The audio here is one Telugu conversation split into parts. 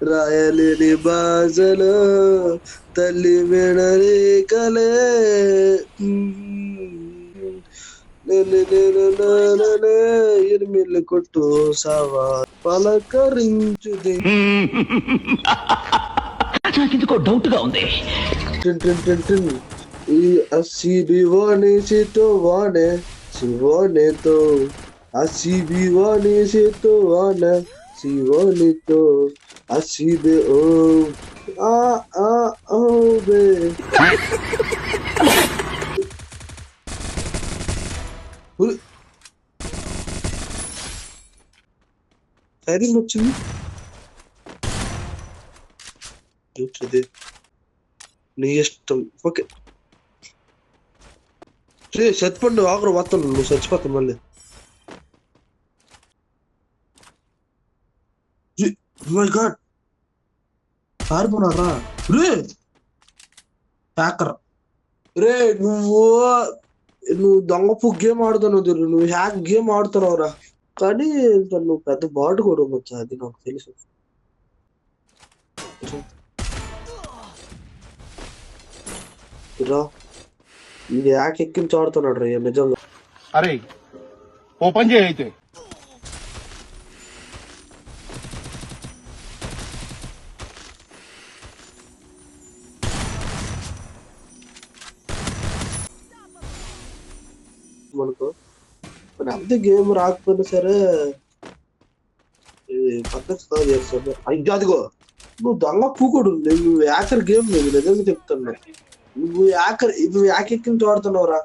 రాయలేని బాజలో తల్లి మెడరేకలే ఇరిమిల్లు కొట్టు సావా పలకరించు నాకెందుకో డౌట్గా ఉంది. టిన్ టిన్ టిన్ టిన్. ఈ అసిబి వాణి సితో వాణే శివాణితో అసిబి వాణి సితో వాణ శివాణితో అసిబి ఓ ఆ ఆ ఓ బే ఉరి. ఫైరింగ్ వచ్చింది ఏంటిది నీ ఇష్టం ఓకే రే చచ్చిపోండి ఆఖరు వస్తాను నువ్వు చచ్చిపోతావు మళ్ళీ మై గాడ్ పారిపోనారా రే హ్యాకర్ రే నువ్వు నువ్వు దొంగపు గేమ్ ఆడుతున్నావు చూడు, నువ్వు హ్యాక్ గేమ్ ఆడుతున్నావురా కానీ నువ్వు పెద్ద బాటు కూడా ఉండొచ్చు అది నాకు తెలుసు. రా. ఇది హ్యాక్ ఎక్కించి ఆడుతున్నాడు రా నిజంగా అరే ఓ పని చేయి అయితే. మరి అంతే గేమ్ రాకపోయినా సరే చేస్తాను అయ్యో అదిగో నువ్వు దొంగ పూకుడు నువ్వు యాకర్ గేమ్ లేదు నిజంగా చెప్తున్నా నువ్వు యాకర్ నువ్వు యాక్ ఎక్కించి ఆడుతున్నావురా.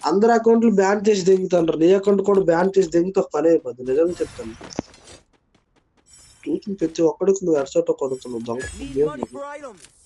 అందరి అకౌంట్లు బ్యాన్ చేసి దింగుతాను నీ అకౌంట్ కూడా బ్యాన్ చేసి దింగితే పని అయిపోద్ది నిజంగా చెప్తాను. చూసి ప్రతి ఒక్కడికి నువ్వు ఎడసోట కొడుతున్నావు దొంగ గేమ్